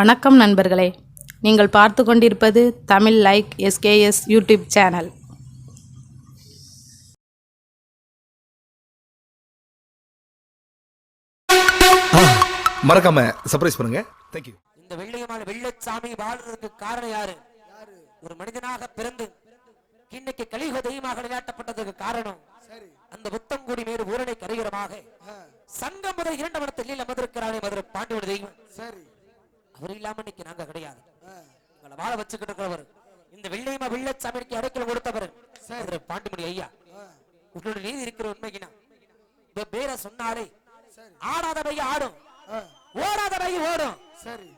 வணக்கம் நண்பர்களே. நீங்கள் பார்த்து கொண்டிருப்பது Tamil like SKS YouTube channel. மறக்காம சர்ப்ரைஸ் பண்ணுங்க. தேங்க்யூ இந்த வெள்ளியமான வெள்ளச்சாமி வாழ்றதுக்கு காரணம் யாரு? ஒரு மனிதனாக பிறந்து இன்னைக்கு கலியுக தெய்வமாக விளையாட்டப்பட்டதுக்கு காரணம் அந்த புத்தங்குடி மேடு ஊரடை கரிகரமாக சங்கம் முதல் இரண்டு மடத்தில் அமர்ந்திருக்கிறாரே மதுரை பாண்டியோட தெய்வம். சரி. அவர் இல்லாம இன்னைக்கு நாங்க கிடையாது. உங்களை வாழ வச்சுக்கிட்டு இருக்கிறவர். இந்த வெள்ளையமா வெள்ளச்சாமிக்கு அடைக்கல் கொடுத்தவர் மதுரை பாண்டிமணி ஐயா. உங்களோட நீதி இருக்கிற உண்மைக்குனா இந்த பேரை சொன்னாலே ஆடாத பை ஆடும். ஓடாத பை ஓடும். சரி.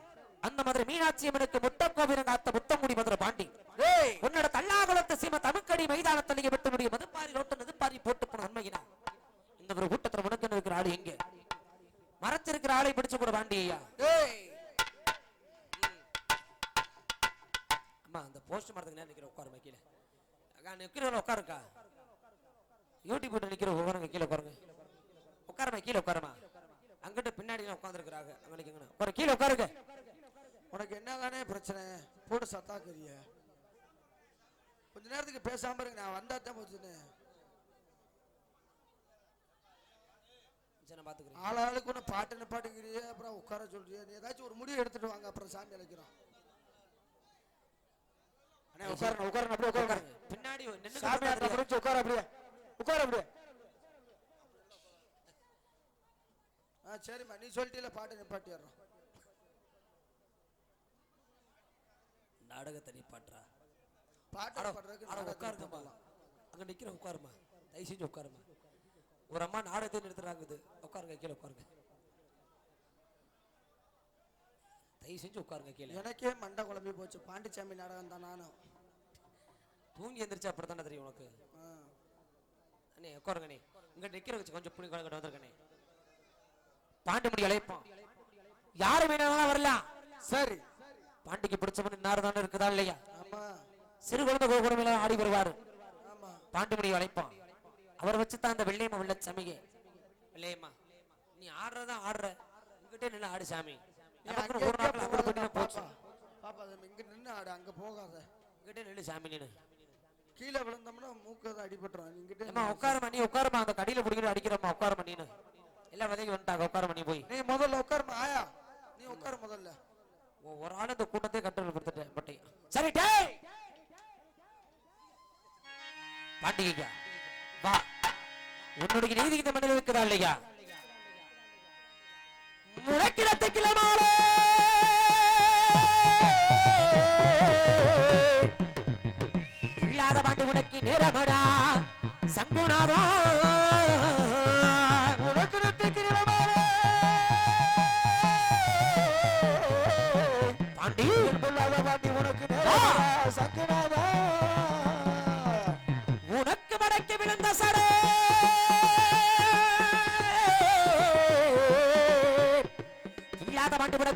அந்த மாதிரி மீனாட்சி அம்மனுக்கு முட்டக்கோவிலம் காத்த முத்தங்குடி மதுரை பாண்டி. உன்னோட தல்லாகுளத்து சீம தமிழ்கடி மைதானத்தில் நீங்க விட்டு முடியும். மதுப்பாரி ரோட்டு மதுப்பாரி போட்டு போன உண்மையினா இந்த ஒரு கூட்டத்துல உனக்கு இருக்கிற ஆளு எங்க? மறைச்சிருக்கிற ஆளை பிடிச்சு கூட பாண்டி ஐயா. அம்மா அந்த போஸ்ட் மரத்துக்கு நேரம் நிக்கிற உட்காருமா கீழே. அக்கா நிற்கிறவங்க உட்காருக்கா? யூடியூப் நிற்கிற உட்காருங்க கீழே உட்காருங்க. உட்காருமா கீழே உட்காருமா அங்கிட்ட பின்னாடி உட்காந்துருக்குறாங்க அங்கே நிக்கங்க கீழே உட்காருங்க. உனக்கு என்ன தானே பிரச்சனை? போட்டு சத்தாக்குறிய. கொஞ்ச நேரத்துக்கு பேசாம இருங்க நான் வந்தா தான் போச்சுன்னு. பாத்துக்கிறேன் ஆளாளுக்கு ஒன்று பாட்டுன்னு பாட்டுக்கிறிய அப்புறம் உட்கார சொல்றிய. நீ ஏதாச்சும் ஒரு முடிவு எடுத்துட்டு வாங்க அப்புறம் சாமி அழைக்கிறோம். அண்ணே உட்காருங்க உட்காருங்க அப்படியே உட்காருங்க. பின்னாடி நின்னு சாமி ஆட்ட பாத்துக்கிறேன். முடிச்சு உட்கார அப்படியே. உட்கார அப்படியே. ஆ சரிம்மா நீ சொல்லிட்டீல பாட்டு நிப்பாட்டிடுறோம் நாடகத்தை நிப்பாட்டுறா பாட்டு நாடகத்தை உட்காருங்கம்மா. அங்க நிக்கிற உட்காருமா தயவு செஞ்சு உட்காருமா ஒரு அம்மா நாடகத்தை நிறுத்துறாங்க இது. உட்காருங்க கீழே உட்காருங்க. தயவு செஞ்சு உட்காருங்க கீழே. எனக்கே மண்டை குழம்பி போச்சு. பாண்டிச்சாமி நாடகம் தான் நானும். தூங்கி எந்திரிச்சா அப்படித்தானே தெரியும் உனக்கு. அண்ணே உட்காருங்க நீ இங்க நிக்கிற வச்சு கொஞ்சம் புனி கணக்கிட்டு வந்திருக்கனே பாண்டிமுடி அழைப்பான் யாரு வேணாலும் வரலாம். சரி. பாண்டிக்கு பிடிச்சவன் இன்னார் தானே இருக்குதா இல்லையா? சிறு குழந்தை கோகுடமெல்லாம் ஆடி வருவாரு. ஆமா. பாண்டிமுடி அழைப்பான் அவரை வச்சு தான் அந்த வெள்ளையம்மா வெள்ள சமிகை. வெள்ளையம்மா நீ ஆடுறதா ஆடுற? இங்கிட்டே நின்று ஆடு சாமி. நீ நமக்குன்னு அங்கே ஒரு நாள் இருக்க அப்படி போகாத பண்ணினா போச்சு. பாப்பா. பாப்பா அது இங்க நின்று ஆடு அங்க போகாத. இங்கிட்டே நில்லு சாமி நின்னு கீழே விழுந்தோம்னா மூக்கு தான் அடிபட்டுரும். இங்கிட்ட ஏம்மா உட்காருமா நீ உட்காருமா அந்த கடியில பிடிக்கிற அடிக்கிறம்மா உட்காருமா நீனு எல்லாம் விதைக்கு வந்துட்டாங்க உட்காருமா நீ போய். நீ முதல்ல உட்காருமா ஆயா? நீ உட்காரு முதல்ல. ஒரு ஆள் இந்த கூட்டத்தை கொடுத்துட்டேன் பட்டை சரி டேய்! பாண்டிகைக்கா வா. உன்னுடைய நீதி இந்த மண்ணில் இருக்குதா இல்லையா? முழக்கிடத்தை கிளமாலே இல்லாத பாண்டு உனக்கு நேரமடா. சங்குநாதா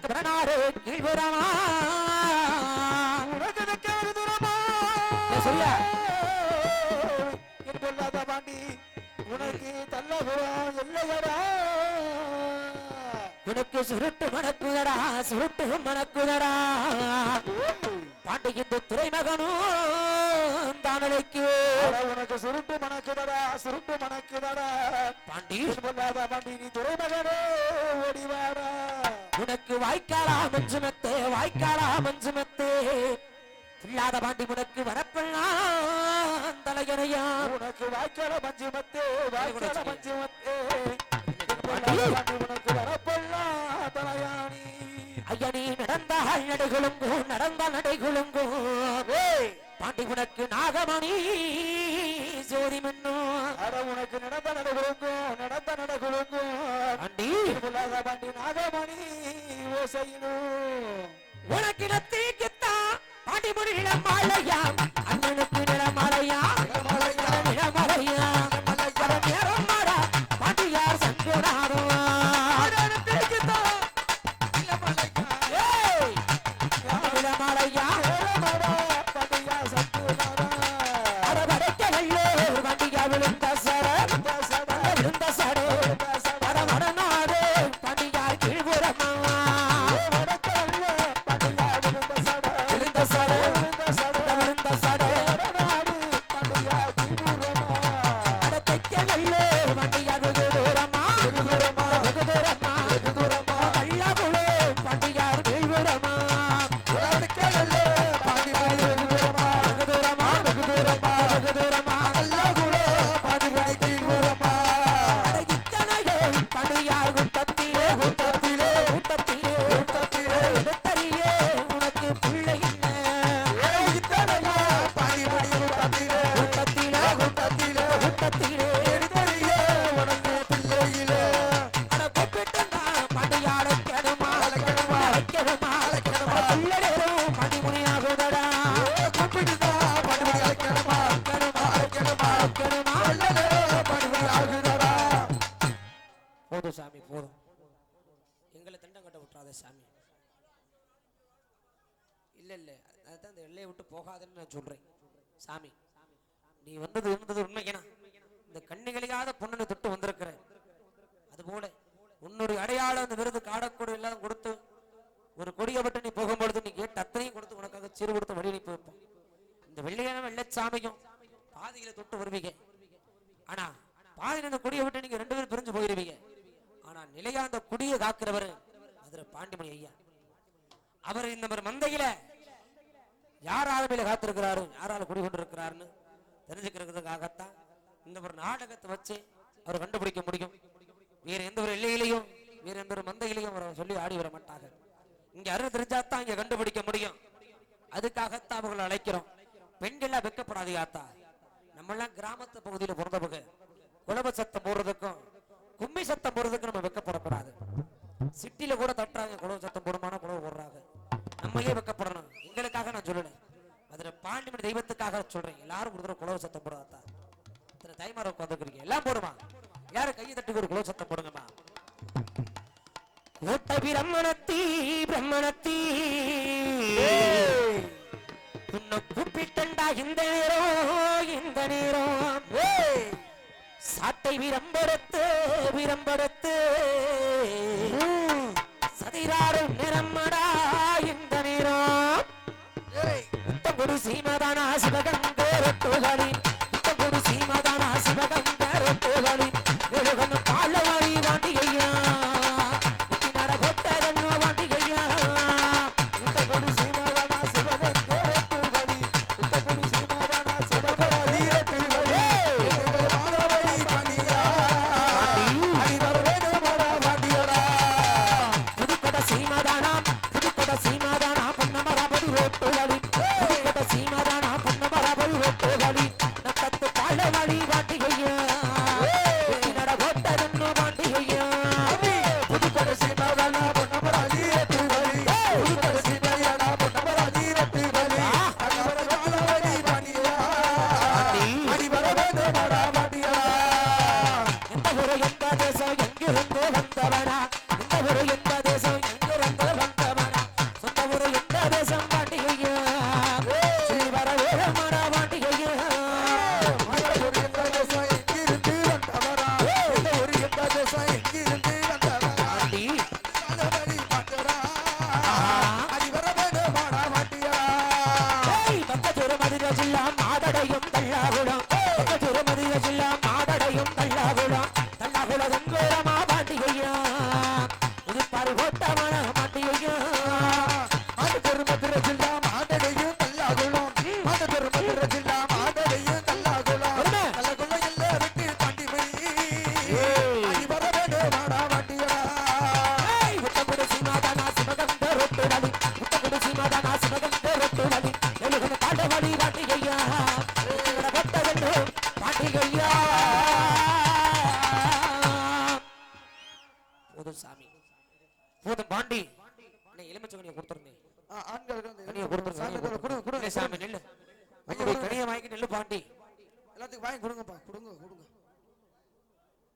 விடனாரு கீழ்புறமா உனக்கு நிற்கிறது தூரமா சொல்ல என் பொல்லாத பாண்டி உனக்கு தள்ளபுரம் இல்லையடா உனக்கு சுருட்டு மணக்குதடா சுருட்டு மணக்குதடா. பாண்டி இந்த துறைமகனும் தானலைக்கு. உனக்கு சுருட்டு மணக்குதடா சுருட்டு மணக்குதடா. பாண்டி. பொல்லாத பாண்டி நீ துறைமகனே ஓடிவாடா. உனக்கு வாய்க்காலா மஞ்சுமத்தே வாய்க்காலா மஞ்சுமத்தே. இல்லாத பாண்டி உனக்கு வரப்பெல்லாம் தலையணையா உனக்கு வாய்க்கால மஞ்சு மத்தே வாய்க்கால மஞ்சு மத்தே என் பொல்லாத பாண்டி உனக்கு வரப்பெல்லாம் தலையாணி ஐயா நீ நடந்த நடைகளுங்கோ நடந்த நடைகளுங்கோ பாண்டி உனக்கு நாகமணி ஜோதி மன்னும் அட உனக்கு நடந்த நடகுலுங்கும் நடந்த நடகுலுங்கும் பாண்டி பொல்லாத பாண்டி நாகமணி ஓசையிலும். உனக்கு நத்தீக்குத்தா பாண்டி முடி நிலமாலையா அண்ணனுக்கு இல்லை இல்லை. அதுதான் அந்த எல்லையை விட்டு போகாதுன்னு நான் சொல்கிறேன் சாமி நீ வந்தது இருந்தது உண்மைக்கேனா? இந்த கண்ணிகளையாத பொண்ணனை தொட்டு வந்திருக்கிற. அதுபோல உன்னுடைய அடையாளம் அந்த விருது காடக்கூட இல்லாத கொடுத்து ஒரு கொடியை விட்டு நீ போகும்பொழுது நீ கேட்டு அத்தனையும் கொடுத்து உனக்காக சீர் கொடுத்து வழி அனுப்பி வைப்போம் இந்த வெள்ளையான வெள்ளச்சாமிக்கும் பாதியில தொட்டு வருவீங்க. ஆனா பாதியில் அந்த கொடியை விட்டு நீங்க ரெண்டு பேரும் பிரிஞ்சு போயிருவீங்க. ஆனா நிலையா அந்த கொடியை காக்கிறவர் மதுரை பாண்டிமணி ஐயா. அவர் இந்த மாதிரி மந்தையில யார் ஆளுமையில காத்திருக்கிறாரு? யாரால குடி கொண்டு இருக்கிறாருன்னு தெரிஞ்சுக்கிறதுக்காகத்தான் இந்த ஒரு நாடகத்தை வச்சு அவர் கண்டுபிடிக்க முடியும். வேற எந்த ஒரு எல்லையிலையும் வேற எந்த ஒரு மந்தையிலையும் அவரை சொல்லி ஆடி வர மாட்டாங்க. இங்க அருள் தெரிஞ்சாத்தான் இங்க கண்டுபிடிக்க முடியும். அதுக்காகத்தான் அவங்களை அழைக்கிறோம். பெண்கள்லாம் வெக்கப்படாது ஆத்தா. நம்மெல்லாம் கிராமத்து பகுதியில பிறந்தவங்க. குலப சத்தம் போடுறதுக்கும் கும்மி சத்தம் போடுறதுக்கும் நம்ம வெக்கப்படக்கூடாது சிட்டில கூட தட்டுறாங்க. குலவு சத்தம் போடுமானா குலவு போடுறாங்க. நம்மளே வெக்கப்படணும் பாண்டிமணி தெய்வத்துக்காக சொல்றேன் எல்லாரும் ஒரு தடவை குலவு சத்தம் போடாதா இத்தனை தைமார உட்காந்துருக்கீங்க எல்லாம் போடுமா? யாரும் கையை தட்டுக்கு ஒரு குலவு சத்தம் போடுங்கம்மா? ஓட்ட பிரம்மணத்தி. பிரம்மணத்தி உன்னை கூப்பிட்டண்டா இந்த நேரம் இந்த நேரம் சாட்டை விரம்பெடுத்து விரம்பெடுத்து. உத்தகுரு சீமதானா சிவகங்கரத்துகளின் உத்தகுரு சீமதானா கொடுத்துருங்க கனியை கொடுத்துருங்க. இல்லை சாமி நெல்லு. உங்களுடைய கனியை வாங்கி நெல்லு பாண்டி. எல்லாத்துக்கும் வாங்கி கொடுங்கப்பா கொடுங்க கொடுங்க.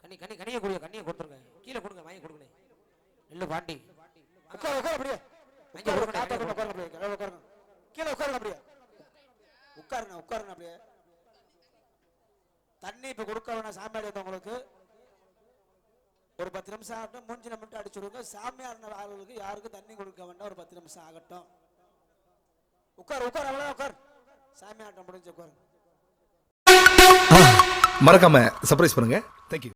கனி கனி கனியை கொடுங்க கனியை கொடுத்துருங்க. கீழே கொடுங்க வாங்கி கொடுங்க நெல்லு பாண்டி. உட்காரு உட்காரு அப்படியே. உட்காரு, கொடுங்க கூட உட்காருங்க அப்படியே. கீழே உட்காருங்க. கீழே உட்காருங்க அப்படியே. உட்காருங்க உட்காருங்க அப்படியே. தண்ணி இப்ப கொடுக்க வேணாம் சாமியார் உங்களுக்கு. ஒரு பத்து நிமிஷம் ஆகட்டும் மூஞ்சில மட்டும் அடிச்சுடுங்க சாமியார் ஆளுகளுக்கு யாருக்கும் தண்ணி கொடுக்க வேண்டாம். ஒரு பத்து நிமிஷம் ஆகட்டும். உட்கார் உட்கார் அவ்வளோ உட்கார். சாமியாட்டம் முடிஞ்சு உட்காருங்க. மறக்காம சர்ப்ரைஸ் பண்ணுங்க. தேங்க்யூ